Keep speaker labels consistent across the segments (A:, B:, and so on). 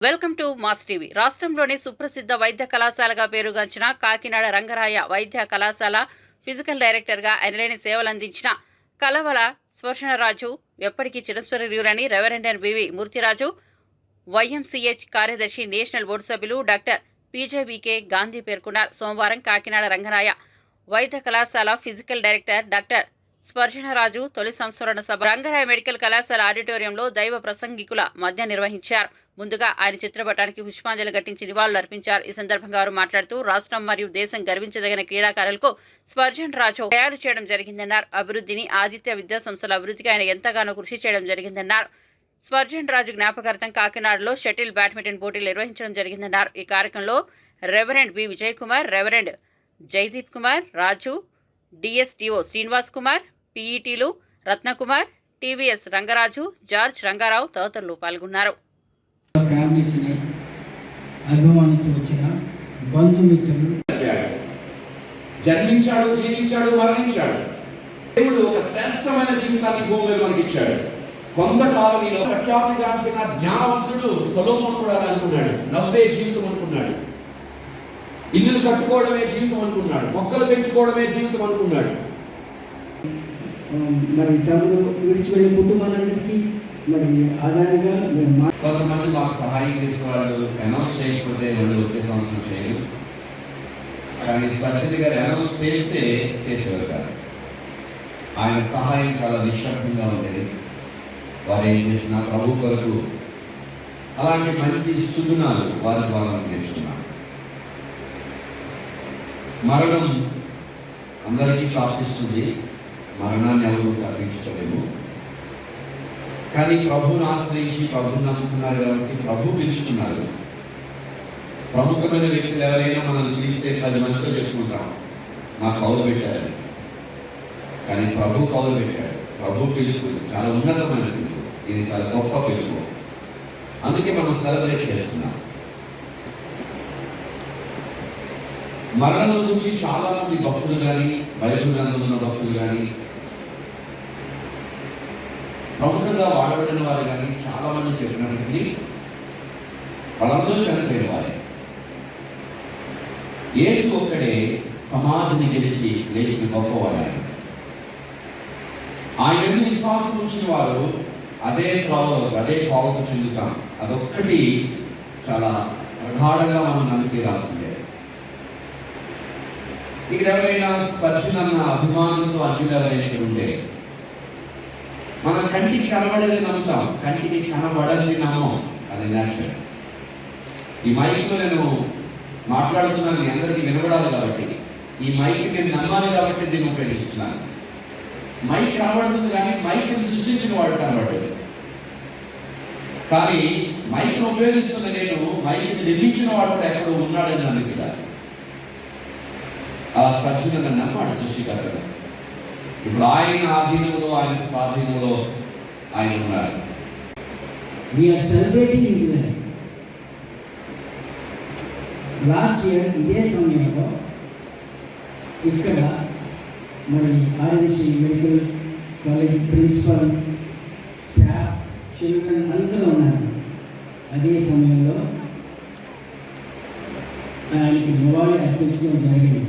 A: Welcome to mass TV. రాష్ట్రంలోని సుప్రసిద్ధ వైద్య కళాశాలగా పేరుగాంచిన కాకినాడ రంగరాయ వైద్య కళాశాల ఫిజికల్ డైరెక్టర్గా ఎనలేని సేవలందించిన కలవల స్వర్షణరాజు ఎప్పటికీ చిరస్మరణీయులని రెవరెండర్ బివి మూర్తిరాజు వైఎంసీహెచ్ కార్యదర్శి నేషనల్ బోర్డు సభ్యులు డాక్టర్ పీజేబీకే గాంధీ పేర్కొన్నారు. సోమవారం కాకినాడ రంగరాయ వైద్య కళాశాల ఫిజికల్ డైరెక్టర్ డాక్టర్ స్పర్శనరాజు తొలి సంస్మరణ సభ. రంగరాయ మెడికల్ కళాశాల ఆడిటోరియంలో దైవ ప్రసంగికుల మధ్య నిర్వహించారు. ముందుగా ఆయన చిత్రపటానికి పుష్పాంజలి ఘటించి నివాళులు అర్పించారు. ఈ సందర్భంగా వారు మాట్లాడుతూ రాష్ట్రం మరియు దేశం గర్వించదగిన క్రీడాకారులకు స్పర్జన్ రాజు తయారు చేయడం జరిగిందన్నారు. అభివృద్ధిని ఆదిత్య విద్యా సంస్థల అభివృద్ధికి ఆయన ఎంతగానో కృషి చేయడం జరిగిందన్నారు. స్పర్జన్ రాజు జ్ఞాపకార్థం కాకినాడలో షటిల్ బ్యాడ్మింటన్ పోటీలు నిర్వహించడం జరిగిందన్నారు. ఈ కార్యక్రమంలో reverend B. Vijay Kumar reverend Jayadeep Kumar Raju DSTO Srinivas Kumar పీఈటీలు Ratnakumar TVS Rangaraju George Rangarao తదితరులు పాల్గొన్నారు.
B: జన్మించాడు జీవించాడు మరణించాడు. దేవుడు ఒక శ్రేష్టమైన జీవితాన్ని భూమి మీద మనకి ఇచ్చాడు కొంతకాలం ఈలో ప్రఖ్యాతిగాంచిన జ్ఞానవంతుడు సొలోమోన్ కూడా అలా అనుకున్నాడు. నవ్వే జీవితం అనుకున్నాడు. ఇల్లులు కట్టుకోవడమే జీవితం అనుకున్నాడు. మొక్కలు పెంచుకోవడమే జీవితం అనుకున్నాడు.
C: మరి తమను విడిచి వెళ్ళిన కుటుంబాలందరికీ మరి ఆధారంగా
B: కొంతమంది మాకు సహాయం చేసిన వాళ్ళు అనౌన్స్ చేయకపోతే వాళ్ళు వచ్చే సంవత్సరం చేయరు. కానీ స్పర్శతి గారు అనౌన్స్ చేస్తే చేసేవారు కాదు. ఆయన సహాయం చాలా నిశ్శబ్దంగా ఉండేది. వారు ఏం చేసిన ప్రభు కొరకు అలాంటి మంచి సుగుణాలు వారి ద్వారా నేర్చుకున్నారు. మరణం అందరికీ ప్రాప్తిస్తుంది. మరణాన్ని ఎవరు తప్పించలేము. కానీ ప్రభువుని ఆశ్రయించి ప్రభుని నమ్ముకున్నారు కాబట్టి ప్రభు పిలుచుకున్నారు ప్రముఖమైన వ్యక్తులు ఎవరైనా మనం పిలిస్తే పది మందితో చెప్పుకుంటాం. మా కౌలు పెట్టారని కానీ ప్రభు కౌలు పెట్టాడు ప్రభు పిలుపు చాలా ఉన్నతమైన పిలుపు ఇది చాలా గొప్ప పిలుపు. అందుకే మనం సెలబ్రేట్ చేస్తున్నాం. మరణం గురించి చాలా మంది భక్తులు కానీ బైబిల్ గ్రంథంలో ఉన్న భక్తులు కానీ ప్రముఖంగా వాడబడిన వారు కానీ చాలా మంది చెప్పినప్పటికీ వాళ్ళందరూ చనిపోయిన వారే. యేసు ఒక్కడే సమాధిని గెలిచి లేచిన గొప్పవాడు ఆయన విశ్వాసం ఉంచిన వారు అదే త్రోవలో అదే కోవకు చెందుతాం. అదొక్కటి చాలా ప్రగాఢంగా మనం నమ్మితే రాసింది. ఇక్కడ ఎవరైనా స్పర్శనన్న అభిమానంతో అన్యులైనటువంటి మన కంటికి కనబడేది నమ్ముతాం. కంటికి కనబడని నామం అది నేచురల్ ఈ మైక్లో నేను మాట్లాడుతున్నాను. అందరికీ వినబడాలి కాబట్టి. ఈ మైక్ నేను నమ్మాలి కాబట్టి దీన్ని ఉపయోగిస్తున్నాను. మైక్ కనబడుతుంది కానీ మైక్ని సృష్టించిన వాడు కనబడలేదు. కానీ మైక్ ఉపయోగిస్తున్న నేను మైక్ నిర్మించిన వాడు కూడా ఎక్కడో ఉన్నాడని అనుకుంటాను ఆ స్పర్శన నమ్మాడు సృష్టికర్త ఇప్పుడు ఆయన ఆధీనంలో ఆయన స్వాధీనంలో ఆయన ఉన్నారు.
C: We are celebrating is last year ఇదే సమయంలో ఇక్కడ మరి RMC medical college principal staff children అందరూ ఉన్నారు. అదే సమయంలో ఆయనకి నివాళి అర్పించడం జరిగింది.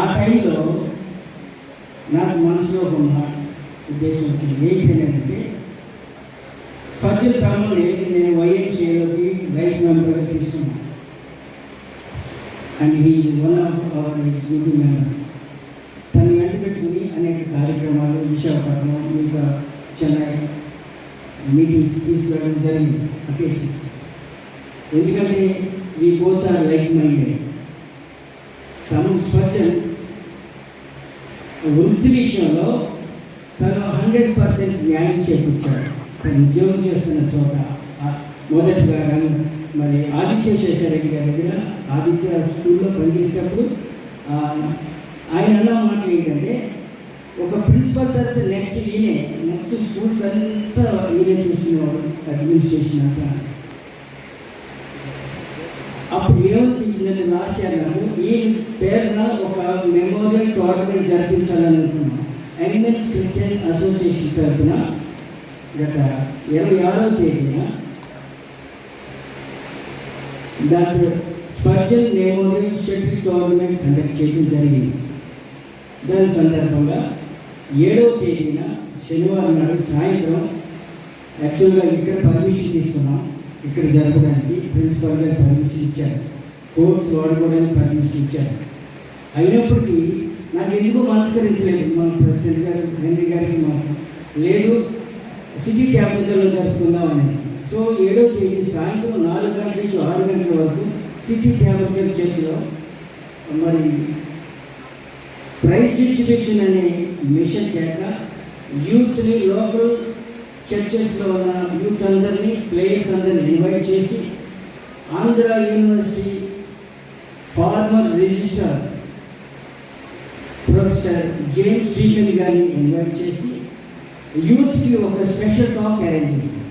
C: ఆ టైంలో నాకు మనసులో ఉన్న ఉద్దేశం వచ్చింది. ఏంటంటే అంటే తమ్ముని నేను వైఎంసీలోకి లైఫ్ మెంబర్గా తీసుకున్నాను. And he one of our executive members తను వెంట పెట్టుకుని అనేక కార్యక్రమాలు విశాఖపట్నం ఇంకా చెన్నై మీటింగ్స్ తీసుకెళ్ళడం జరిగింది. అకేషన్స్ ఎందుకంటే we both are like minded తను స్వచ్ఛం వృత్తి విషయంలో తను హండ్రెడ్ పర్సెంట్ న్యాయం చేపించాడు. తను ఉద్యోగం చేస్తున్న చోట మొదటిగా కానీ మరి ఆదిత్య శేషారెడ్డి గారి దగ్గర ఆదిత్య స్కూల్లో పనిచేసేటప్పుడు ఆయన అన్న మాట ఏంటంటే ఒక ప్రిన్సిపల్ తర్వాత నెక్స్ట్ ఈయనే మొత్తం స్కూల్స్ అంతా ఈయనే చూస్తున్నవాడు అడ్మినిస్ట్రేషన్ అంతా. నేను లాస్ట్ ఇయర్ ఈ పేరున ఒక మెమోరియల్ టోర్నమెంట్ జరిపించాలని అనుకున్నాం. క్రిస్టియన్ అసోసియేషన్ తరఫున గత ఇరవై ఆరవ తేదీన దాంట్లో Spurgeon memorial shuttle tournament conduct చేయడం జరిగింది. దాని సందర్భంగా ఏడవ తేదీన శనివారం నాడు సాయంత్రం యాక్చువల్గా ఇక్కడ పర్మిషన్ తీసుకున్నాం. ఇక్కడ జరపడానికి ప్రిన్సిపల్ గారు పర్మిషన్ ఇచ్చారు. కోర్స్ వాడుకోవడానికి పర్మిషన్ ఇచ్చారు అయినప్పటికీ నాకు ఎందుకు మనస్కరించలేదు. మన ప్రెసిడెంట్ గారు హెన్రీ గారికి మాకు లేదు సిటీ క్యాపిటల్లో జరుపుకుందాం అనేసి. సో ఏడో తేదీ సాయంత్రం నాలుగు గంటల నుంచి ఆరు గంటల వరకు సిటీ క్యాపిటల్ చర్చిలో మరి ప్రైజ్ డిస్ట్రిబ్యూషన్ అనే మిషన్ చేత యూత్ని లోకల్ చర్చెస్లో ఉన్న యూత్ అందరినీ ప్లేయర్స్ అందరినీ ఇన్వైట్ చేసి Andhra university former register Professor James Stephen Gary in White youth to a special talk arrangement